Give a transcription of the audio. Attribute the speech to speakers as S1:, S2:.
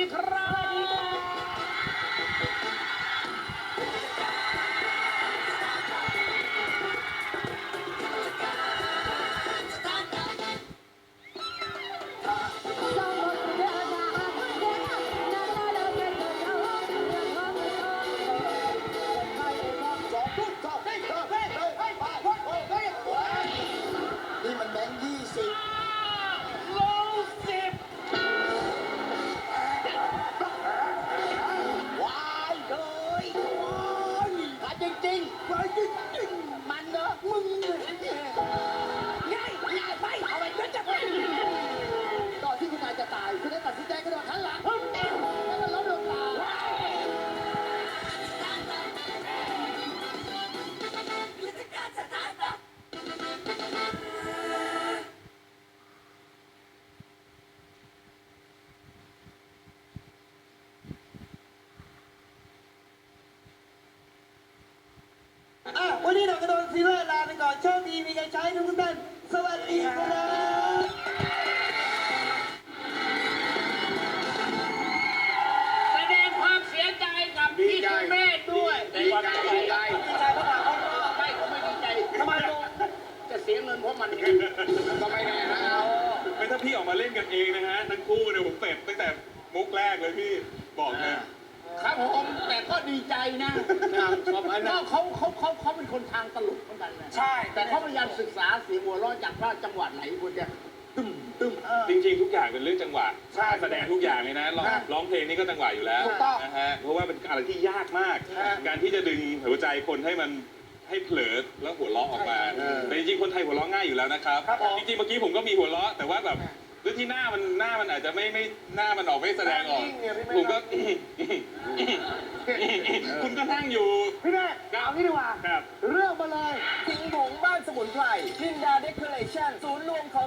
S1: ดีครับ
S2: ริง กระโดด
S3: ซีโร่ลาไปก่อนโชคดีมีใจใช้ทุกท่านสวัสดีครับ
S1: แสดงความเสียใจกับพี่สุเมธด้วย
S2: ดีใจดีใจ
S3: ดีใจมากๆครับ
S1: ไม่ผมไม่ดีใจทำไมลุงจะเสียเงินเพราะมันไง
S2: ก็ไม่แน่นะ
S4: ไม่ถ้าพี่ออกมาเล่นกันเองนะฮะทั้งคู่เนี่ยผมเป็ดตั้งแต่มุกแรกเลยพี่บอกเลย
S1: ครับผมแต่ ดีใจนะก็เขาเขาเขาเขาเป็นคนทางตลกเหมือนกันนะ
S3: ใช่
S1: แต่เขาพยายามศึกษาเสียงหัวเราะจากว่าจังหวัดไหนควรจะตึ้มตึ้ม
S4: จริงๆ ทุกอย่างเป็นเรื่องจังหวะ
S1: ใช่
S4: แสดงทุกอย่างเลยนะร้อง
S1: ครับ
S4: ร้องเพลงนี่ก็จังหวะอยู่แล้ว
S1: ถูกต้อง
S4: นะฮะเพราะว่าเป็นอะไรที่ยากมาก
S1: ครับ
S4: การที่จะดึงหัวใจคนให้มันให้เผลอแล้วหัวเราะออกมา
S1: ใช่
S4: แต่จริงๆคนไทยหัวเราะง่ายอยู่แล้วนะครับ
S1: ครับผม
S4: จริงๆเมื่อกี้ผมก็มีหัวเราะแต่ว่าแบบด้วยที่หน้ามันหน้ามันอาจจะไม่ไม่หน้ามันออกไม่แสดงออกผมก็ คุณก็นั่งอยู่
S3: พี่แม่เอางี้ดีกว่า
S4: ครับ
S3: เรื่องมาเลยสิงหงบ้านสมุนไพรพินดาเดคอเรชั่นศูนย์รวมของ